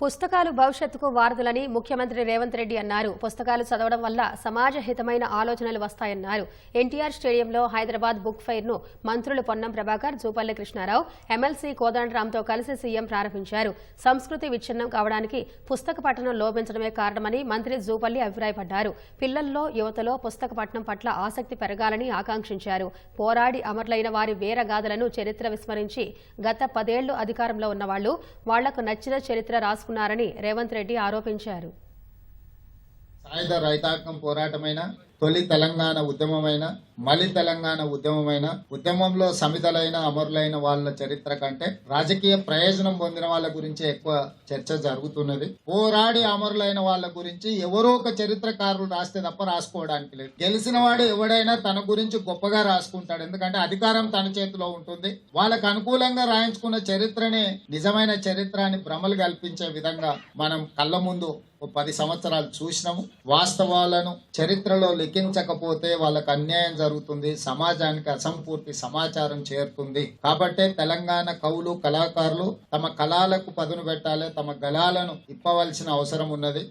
పుస్తకాలు భవిష్యత్తుకు వారధులని ముఖ్యమంత్రి రేవంత్ రెడ్డి అన్నారు. పుస్తకాలు చదవడం వల్ల సమాజ హితమైన ఆలోచనలు వస్తాయన్నారు. ఎన్టీఆర్ స్టేడియంలో హైదరాబాద్ బుక్ ఫైర్ను మంత్రులు పొన్నం ప్రభాకర్ జూపల్లి కృష్ణారావు ఎమ్మెల్సీ కోదండరాంతో కలిసి సీఎం ప్రారంభించారు. సంస్కృతి విచ్ఛిన్నం కావడానికి పుస్తక పఠనం లోపించడమే కారణమని మంత్రి జూపల్లి అభిప్రాయపడ్డారు. పిల్లల్లో యువతలో పుస్తక పఠనం పట్ల ఆసక్తి పెరగాలని ఆకాంక్షించారు. పోరాడి అమరులైన వారి వీరగాథలను చరిత్ర విస్మరించి గత పదేళ్ళు అధికారంలో ఉన్నవాళ్ళు వాళ్ళకు నచ్చిన చరిత్ర రాసుకున్నారని రేవంత్ రెడ్డి ఆరోపించారు. సాయుధ రైతాంగం పోరాటమైన? తొలి తెలంగాణ ఉద్యమమైన మలి తెలంగాణ ఉద్యమమైన ఉద్యమంలో సమితలైన అమరులైన వాళ్ళ చరిత్ర కంటే రాజకీయ ప్రయోజనం పొందిన వాళ్ళ గురించి ఎక్కువ చర్చ జరుగుతున్నది. పోరాడి అమరులైన వాళ్ళ గురించి ఎవరో ఒక చరిత్రకారులు రాస్తే తప్ప రాసుకోవడానికి లేదు. గెలిచిన వాడు ఎవడైనా తన గురించి గొప్పగా రాసుకుంటాడు. ఎందుకంటే అధికారం తన చేతిలో ఉంటుంది. వాళ్ళకు అనుకూలంగా రాయించుకున్న చరిత్రనే నిజమైన చరిత్ర అని భ్రమలు కల్పించే విధంగా మనం కళ్ళ ముందు ఓ పది సంవత్సరాలు చూసినాము. వాస్తవాలను చరిత్రలో లిఖించకపోతే వాళ్ళకు అన్యాయం జరుగుతుంది సమాజానికి అసంపూర్తి సమాచారం చేరుతుంది. కాబట్టే తెలంగాణ కవులు కళాకారులు తమ కళాలకు పదును పెట్టాలి తమ గళాలను ఇప్పవలసిన అవసరం ఉన్నది.